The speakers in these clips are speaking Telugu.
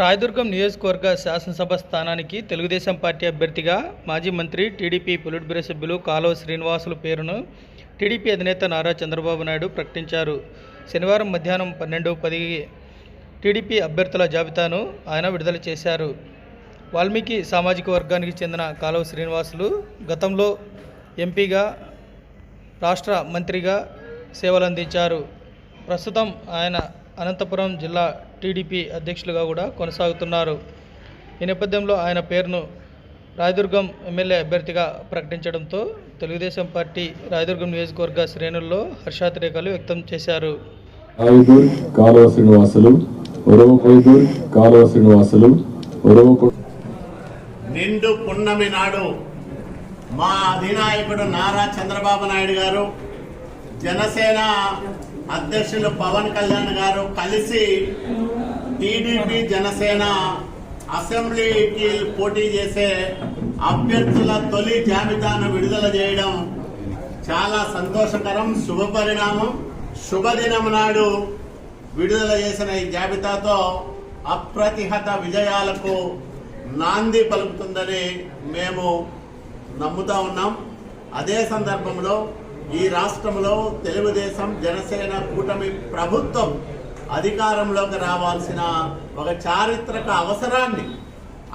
రాయదుర్గం నియోజకవర్గ శాసనసభ స్థానానికి తెలుగుదేశం పార్టీ అభ్యర్థిగా మాజీ మంత్రి టీడీపీ పొలిట్ బ్యూరో సభ్యులు కాలువ శ్రీనివాసులు పేరును టీడీపీ అధినేత నారా చంద్రబాబు నాయుడు ప్రకటించారు. శనివారం మధ్యాహ్నం పన్నెండు పది టీడీపీ అభ్యర్థుల జాబితాను ఆయన విడుదల చేశారు. వాల్మీకి సామాజిక వర్గానికి చెందిన కాలువ శ్రీనివాసులు గతంలో ఎంపీగా రాష్ట్ర మంత్రిగా సేవలందించారు. ప్రస్తుతం ఆయన అనంతపురం జిల్లా టీడీపీ అధ్యక్షులుగా కూడా కొనసాగుతున్నారు. ఈ నేపథ్యంలో ఆయన పేరును రాయదుర్గం ఎమ్మెల్యే అభ్యర్థిగా ప్రకటించడంతో తెలుగుదేశం పార్టీ రాయదుర్గం నియోజకవర్గ శ్రేణుల్లో హర్షాతిరేకాలు వ్యక్తం చేశారు. కాలువ శ్రీనివాసులు కాలువ శ్రీనివాసులు నిండు పున్నమి నాడు మా అధినాయకుడు నారా చంద్రబాబు నాయుడు గారు జనసేన అధ్యక్షులు పవన్ కళ్యాణ్ గారు కలిసి టీడీపీ జనసేన అసెంబ్లీకి పోటీ చేసే అభ్యర్థుల తొలి జాబితాను విడుదల చేయడం చాలా సంతోషకరం శుభ పరిణామం శుభదినం నాడు విడుదల చేసిన ఈ జాబితాతో అప్రతిహత విజయాలకు నాంది పలుకుతుందని మేము నమ్ముతా ఉన్నాం. అదే సందర్భంలో ఈ రాష్ట్రంలో తెలుగుదేశం జనసేన కూటమి ప్రభుత్వం అధికారంలోకి రావాల్సిన ఒక చారిత్రక అవసరాన్ని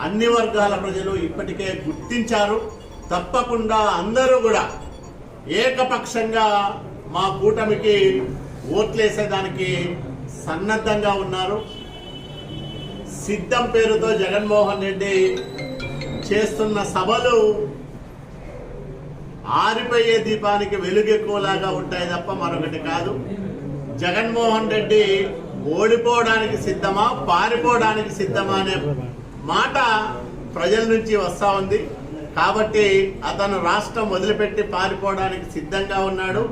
అన్ని వర్గాల ప్రజలు ఇప్పటికే గుర్తించారు. తప్పకుండా అందరూ కూడా ఏకపక్షంగా మా కూటమికి ఓట్లేసేదానికి సన్నద్ధంగా ఉన్నారు. సిద్ధం పేరుతో జగన్మోహన్ రెడ్డి చేస్తున్న సభలు ఆరిపోయే దీపానికి వెలుగెక్కువలాగా ఉంటాయి తప్ప మరొకటి కాదు. జగన్మోహన్ రెడ్డి ఓడిపోవడానికి సిద్ధమా పారిపోవడానికి సిద్ధమా అనే మాట ప్రజల నుంచి వస్తా ఉంది. కాబట్టి అతను రాష్ట్రం వదిలిపెట్టి పారిపోవడానికి సిద్ధంగా ఉన్నాడు.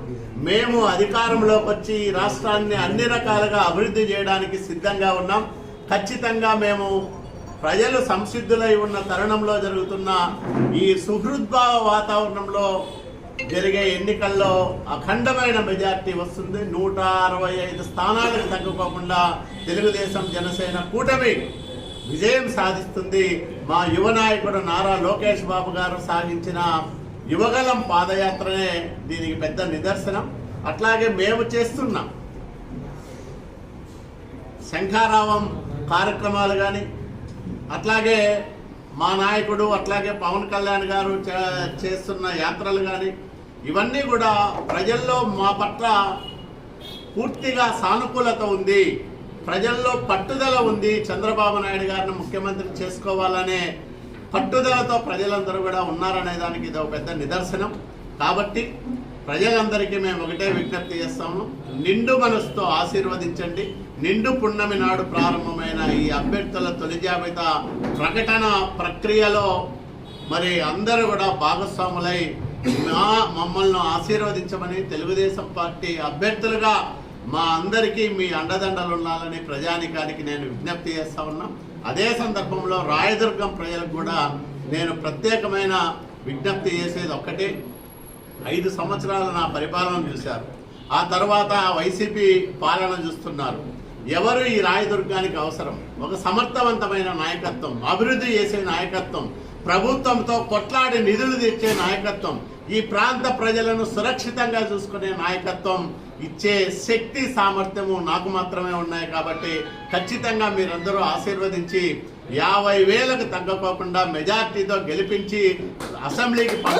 మేము అధికారంలోకి వచ్చి ఈ రాష్ట్రాన్ని అన్ని రకాలుగా అభివృద్ధి చేయడానికి సిద్ధంగా ఉన్నాం. ఖచ్చితంగా మేము ప్రజలు సంసిద్ధులై ఉన్న తరుణంలో జరుగుతున్న ఈ సుహృద్భావ వాతావరణంలో జరిగే ఎన్నికల్లో అఖండమైన మెజార్టీ వస్తుంది. నూట అరవై ఐదు స్థానాలకు తగ్గుకోకుండా తెలుగుదేశం జనసేన కూటమి విజయం సాధిస్తుంది. మా యువ నాయకుడు నారా లోకేష్ బాబు గారు సాగించిన యువగలం పాదయాత్రనే దీనికి పెద్ద నిదర్శనం. అట్లాగే మేము చేస్తున్నాం శంఖారావం కార్యక్రమాలు కానీ అట్లాగే మా నాయకుడు అట్లాగే పవన్ కళ్యాణ్ గారు చే- చేస్తున్న యాత్రలు కానీ ఇవన్నీ కూడా ప్రజల్లో మా పట్ల పూర్తిగా సానుకూలత ఉంది. ప్రజల్లో పట్టుదల ఉంది. చంద్రబాబు నాయుడు గారిని ముఖ్యమంత్రి చేసుకోవాలనే పట్టుదలతో ప్రజలందరూ కూడా ఉన్నారనే దానికి ఇది ఒక పెద్ద నిదర్శనం. కాబట్టి ప్రజలందరికీ మేము ఒకటే విజ్ఞప్తి చేస్తాము. నిండు మనసుతో ఆశీర్వదించండి. నిండు పున్నమి నాడు ప్రారంభమైన ఈ అభ్యర్థుల తొలి జాబితా ప్రకటన ప్రక్రియలో మరి అందరూ కూడా భాగస్వాములై మా మమ్మల్ని ఆశీర్వదించమని తెలుగుదేశం పార్టీ అభ్యర్థులుగా మా అందరికీ మీ అండదండలు ఉండాలని ప్రజానికానికి నేను విజ్ఞప్తి చేస్తా ఉన్నాం. అదే సందర్భంలో రాయదుర్గం ప్రజలకు కూడా నేను ప్రత్యేకమైన విజ్ఞప్తి చేసేది ఒక్కటే. ఐదు సంవత్సరాలు నా పరిపాలన చూశారు. ఆ తర్వాత వైసీపీ పాలన చూస్తున్నారు. ఎవరు ఈ రాయదుర్గానికి అవసరం? ఒక సమర్థవంతమైన నాయకత్వం అభివృద్ధి చేసే నాయకత్వం ప్రభుత్వంతో కొట్లాడి నిధులు తెచ్చే నాయకత్వం ఈ ప్రాంత ప్రజలను సురక్షితంగా చూసుకునే నాయకత్వం ఇచ్చే శక్తి సామర్థ్యము నాకు మాత్రమే ఉన్నాయి కాబట్టి ఖచ్చితంగా మీరందరూ ఆశీర్వదించి యాభై వేలకు తగ్గకోకుండా మెజార్టీతో గెలిపించి అసెంబ్లీకి పంప